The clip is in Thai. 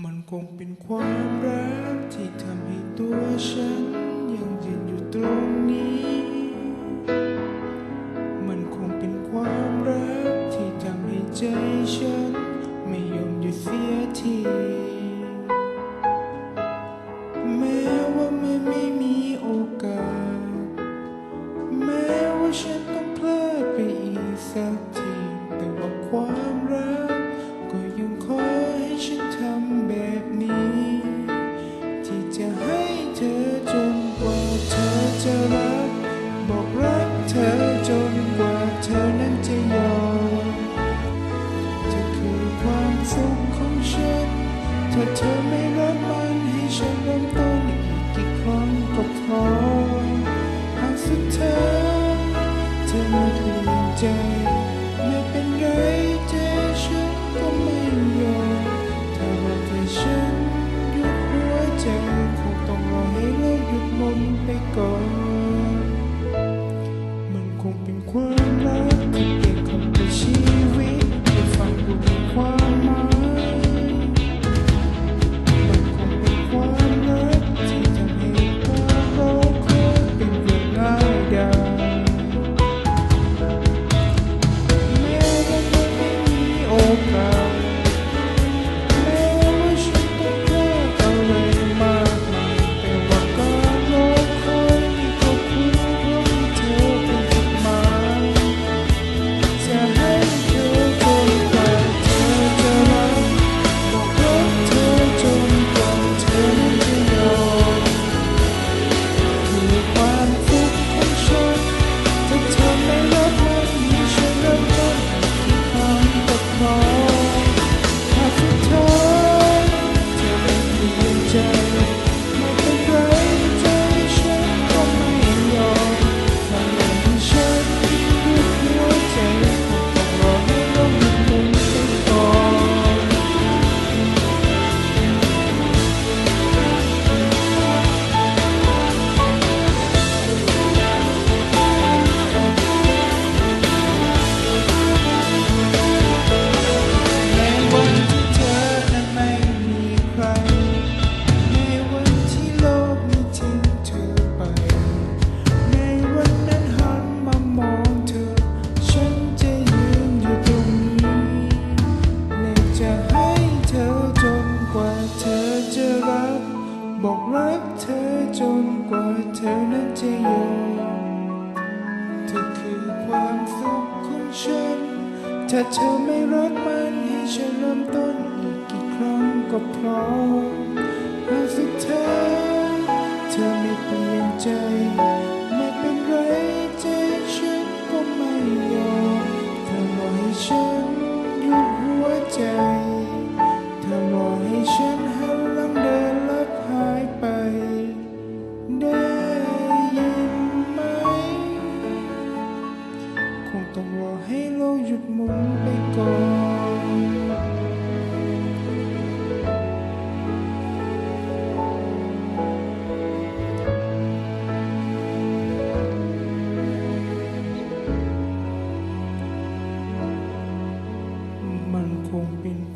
มันคงเป็นความรักที่ทำให้ตัวฉันยังยืนอยู่ตรงนี้ มันคงเป็นความรักที่ทำให้ใจฉันไม่ยอมหยุดเสียที สุขของฉัน ถ้าเธอไม่รับมันให้ฉันริ่มต้นอีกกี่ครั้งก็พอหากสุดเธอเปลี่ยนใจ ธอนั้นจะอยู่เธอคือความสุขของฉัน ถ้าเธอไม่รักมันให้ฉันเริ่มต้นอีกกี่ครั้งก็พร้อมหากสุดท้ายเธอไม่เปลี่ยนใจ ไม่เป็นไรใจฉันก็ไม่ยอมเธอบอกให้ฉัน mình cùng bên